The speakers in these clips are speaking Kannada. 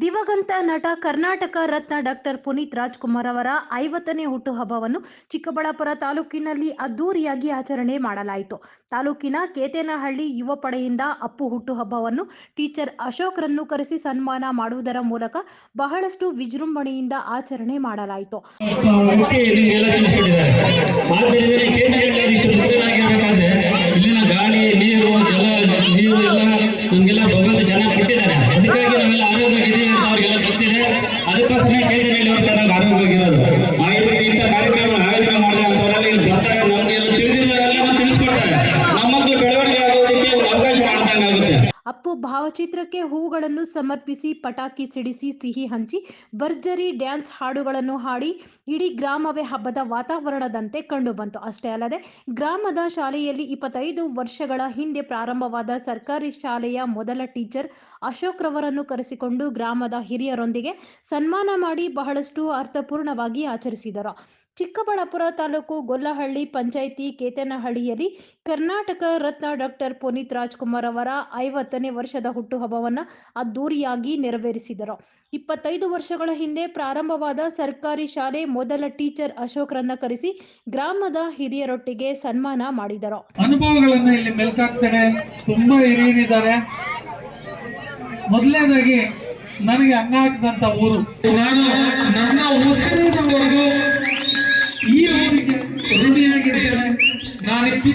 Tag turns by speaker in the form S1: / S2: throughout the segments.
S1: ದಿವಂಗತ ನಟ ಕರ್ನಾಟಕ ರತ್ನ ಡಾಕ್ಟರ್ ಪುನೀತ್ ರಾಜ್ಕುಮಾರ್ ಅವರ ಐವತ್ತನೇ ಹುಟ್ಟುಹಬ್ಬವನ್ನು ಚಿಕ್ಕಬಳ್ಳಾಪುರ ತಾಲೂಕಿನಲ್ಲಿ ಅದ್ದೂರಿಯಾಗಿ ಆಚರಣೆ ಮಾಡಲಾಯಿತು. ತಾಲೂಕಿನ ಕೇತೇನಹಳ್ಳಿ ಯುವ ಪಡೆಯಿಂದ ಅಪ್ಪು ಹುಟ್ಟುಹಬ್ಬವನ್ನು ಟೀಚರ್ ಅಶೋಕ್ರನ್ನು ಕರೆಸಿ ಸನ್ಮಾನ ಮಾಡುವುದರ ಮೂಲಕ ಬಹಳಷ್ಟು ವಿಜೃಂಭಣೆಯಿಂದ ಆಚರಣೆ ಮಾಡಲಾಯಿತು.
S2: ಚೆನ್ನಾಗಿ
S1: ಅಪ್ಪು ಭಾವಚಿತ್ರಕ್ಕೆ ಹೂಗಳನ್ನು ಸಮರ್ಪಿಸಿ, ಪಟಾಕಿ ಸಿಡಿಸಿ, ಸಿಹಿ ಹಂಚಿ, ಭರ್ಜರಿ ಡ್ಯಾನ್ಸ್ ಹಾಡುಗಳನ್ನು ಹಾಡಿ, ಇಡೀ ಗ್ರಾಮವೇ ಹಬ್ಬದ ವಾತಾವರಣದಂತೆ ಕಂಡುಬಂತು ಅಷ್ಟೇ ಅಲ್ಲದೆ, ಗ್ರಾಮದ ಶಾಲೆಯಲ್ಲಿ ಇಪ್ಪತ್ತೈದು ವರ್ಷಗಳ ಹಿಂದೆ ಪ್ರಾರಂಭವಾದ ಸರ್ಕಾರಿ ಶಾಲೆಯ ಮೊದಲ ಟೀಚರ್ ಅಶೋಕ್ ರವರನ್ನು ಕರೆಸಿಕೊಂಡು ಗ್ರಾಮದ ಹಿರಿಯರೊಂದಿಗೆ ಸನ್ಮಾನ ಮಾಡಿ ಬಹಳಷ್ಟು ಅರ್ಥಪೂರ್ಣವಾಗಿ ಆಚರಿಸಿದರು. ಚಿಕ್ಕಬಳ್ಳಾಪುರ ತಾಲೂಕು ಗೊಲ್ಲಹಳ್ಳಿ ಪಂಚಾಯಿತಿ ಕೇತನಹಳ್ಳಿಯಲ್ಲಿ ಕರ್ನಾಟಕ ರತ್ನ ಡಾಕ್ಟರ್ ಪುನೀತ್ ರಾಜ್ಕುಮಾರ್ ಅವರ ಐವತ್ತನೇ ವರ್ಷದ ಹುಟ್ಟುಹಬ್ಬವನ್ನು ಅದ್ದೂರಿಯಾಗಿ ನೆರವೇರಿಸಿದರು. ಇಪ್ಪತ್ತೈದು ವರ್ಷಗಳ ಹಿಂದೆ ಪ್ರಾರಂಭವಾದ ಸರ್ಕಾರಿ ಶಾಲೆ ಮೊದಲ ಟೀಚರ್ ಅಶೋಕ್ರನ್ನ ಕರೆಸಿ ಗ್ರಾಮದ ಹಿರಿಯರೊಟ್ಟಿಗೆ ಸನ್ಮಾನ ಮಾಡಿದರು.
S3: ಅನುಭವಗಳನ್ನು ಇಲ್ಲಿ ಮೆಲ್ಕಾಗ್ತಾರೆ ತುಂಬಾ ಹಿರಿಯರಿದ್ದಾರೆ. ಮೊದಲನೇದಾಗಿ ನನಗೆ ಅನ್ನ ಊರು. ನಾನು ನನ್ನ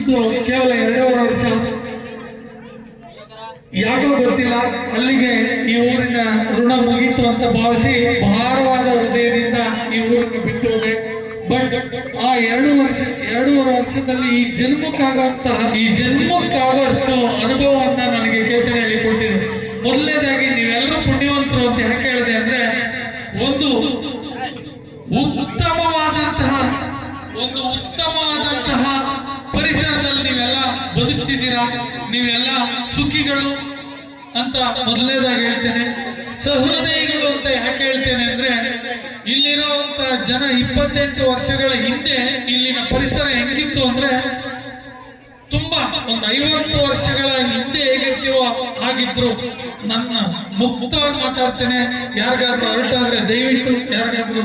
S3: ಕೇವಲ ಎರಡೂವರೆ ವರ್ಷ. ಯಾಕೋ ಗೊತ್ತಿಲ್ಲ. ಅಲ್ಲಿಗೆ ಈ ಊರಿನ ಋಣ ಮುಗೀತು ಅಂತ ಭಾವಿಸಿ ಭಾರವಾದ ಹೃದಯದಿಂದ ಈ ಊರಿಗೆ ಬಿಟ್ಟು ಹೋದೆ. ಬಟ್ ಆ ಎರಡು ವರ್ಷ, ಎರಡೂವರೆ ವರ್ಷದಲ್ಲಿ ಈ ಜನ್ಮಕ್ಕಾಗುವಂತಹ ಈ ಜನ್ಮಕ್ಕಾಗುವಷ್ಟು ಅನುಭವವನ್ನ ನನಗೆ ಕೇತನೆಯಲ್ಲಿ ಕೊಟ್ಟಿದೆ ಮೊದಲನೇದಾಗಿ ನೀವೆಲ್ಲರೂ ಪುಣ್ಯವಂತರು ಅಂತ ಯಾಕೆ ಹೇಳಿದೆ ಅಂದ್ರೆ ಒಂದು ಉತ್ತಮವಾದಂತಹ ಒಂದು ಉತ್ತಮವಾದಂತಹ ಪರಿಸರದಲ್ಲಿ ನೀವೆಲ್ಲ ಬದುಕ್ತಿದ್ದೀರಾ ನೀವೆಲ್ಲ ಸುಖಿಗಳು ಅಂತ ಮೊದಲನೇದಾಗಿ ಹೇಳ್ತೇನೆ. ಸಹೃದಯಿಗಳು ಅಂತ ಯಾಕೆ ಹೇಳ್ತೇನೆ ಅಂದ್ರೆ, ಇಲ್ಲಿರುವಂತ ಜನ ಇಪ್ಪತ್ತೆಂಟು ವರ್ಷಗಳ ಹಿಂದೆ ಇಲ್ಲಿನ ಪರಿಸರ ಹೆಂಗಿತ್ತು ಅಂದ್ರೆ, ತುಂಬಾ ಒಂದು ಐವತ್ತು ವರ್ಷಗಳ ಹಿಂದೆ ಹೇಗಿರ್ತೀವೋ ಹಾಗಿದ್ರು. ನನ್ನ ಮುಕ್ತವಾಗಿ ಮಾತಾಡ್ತೇನೆ. ಯಾರಿಗಾದ್ರೂ ಆದ್ರೆ ದಯವಿಟ್ಟು, ಯಾರಿಗಾದ್ರೂ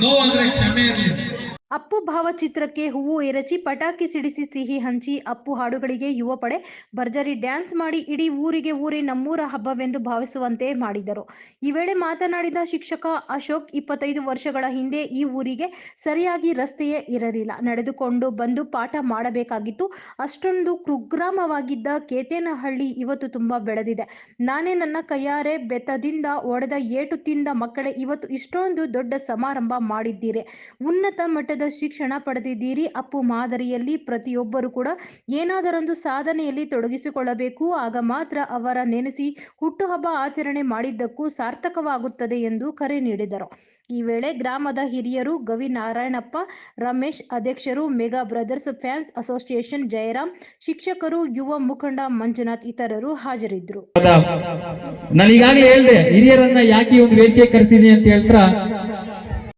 S3: ನೋವಾದ್ರೆ ಕ್ಷಮೆ ಇರಲಿ.
S1: ಅಪ್ಪು ಭಾವಚಿತ್ರಕ್ಕೆ ಹೂವು ಎರಚಿ ಪಟಾಕಿ ಸಿಡಿಸಿ ಸಿಹಿ ಹಂಚಿ ಅಪ್ಪು ಹಾಡುಗಳಿಗೆ ಯುವ ಪಡೆ ಭರ್ಜರಿ ಡ್ಯಾನ್ಸ್ ಮಾಡಿ ಇಡೀ ಊರಿಗೆ ಊರೇ ನಮ್ಮೂರ ಹಬ್ಬವೆಂದು ಭಾವಿಸುವಂತೆ ಮಾಡಿದರು. ಈ ವೇಳೆ ಮಾತನಾಡಿದ ಶಿಕ್ಷಕ ಅಶೋಕ್, ಇಪ್ಪತ್ತೈದು ವರ್ಷಗಳ ಹಿಂದೆ ಈ ಊರಿಗೆ ಸರಿಯಾಗಿ ರಸ್ತೆಯೇ ಇರಲಿಲ್ಲ. ನಡೆದುಕೊಂಡು ಬಂದು ಪಾಠ ಮಾಡಬೇಕಾಗಿತ್ತು. ಅಷ್ಟೊಂದು ಕುಗ್ರಾಮವಾಗಿದ್ದ ಕೇತೇನಹಳ್ಳಿ ಇವತ್ತು ತುಂಬಾ ಬೆಳೆದಿದೆ. ನಾನೇ ನನ್ನ ಕೈಯಾರೆ ಬೆತ್ತದಿಂದ ಒಡೆದ ಏಟು ತಿಂದ ಮಕ್ಕಳೇ, ಇವತ್ತು ಇಷ್ಟೊಂದು ದೊಡ್ಡ ಸಮಾರಂಭ ಮಾಡಿದ್ದೀರಿ. ಉನ್ನತ ಮಟ್ಟದ ಶಿಕ್ಷಣ ಪಡೆದಿದ್ದೀರಿ. ಅಪ್ಪು ಮಾದರಿಯಲ್ಲಿ ಪ್ರತಿಯೊಬ್ಬರು ಕೂಡ ಏನಾದರೊಂದು ಸಾಧನೆಯಲ್ಲಿ ತೊಡಗಿಸಿಕೊಳ್ಳಬೇಕು. ಆಗ ಮಾತ್ರ ಅವರ ನೆನೆಸಿ ಹುಟ್ಟುಹಬ್ಬ ಆಚರಣೆ ಮಾಡಿದ್ದಕ್ಕೂ ಸಾರ್ಥಕವಾಗುತ್ತದೆ ಎಂದು ಕರೆ ನೀಡಿದರು. ಈ ವೇಳೆ ಗ್ರಾಮದ ಹಿರಿಯರು ಗವಿ ನಾರಾಯಣಪ್ಪ, ರಮೇಶ್ ಅಧ್ಯಕ್ಷರು, mega brothers fans association Jayaram ಶಿಕ್ಷಕರು, ಯುವ ಮುಖಂಡ ಮಂಜುನಾಥ್ ಇತರರು ಹಾಜರಿದ್ದರು.
S4: ನಾನೀಗಾಗಲೇ ಹೇಳಿದೆ, ಹಿರಿಯರನ್ನ ಯಾಕೆ ಒಂದು ವೇದಿಕೆ ಕರೆಸಿದೆ ಅಂತ ಹೇಳ್ತಾ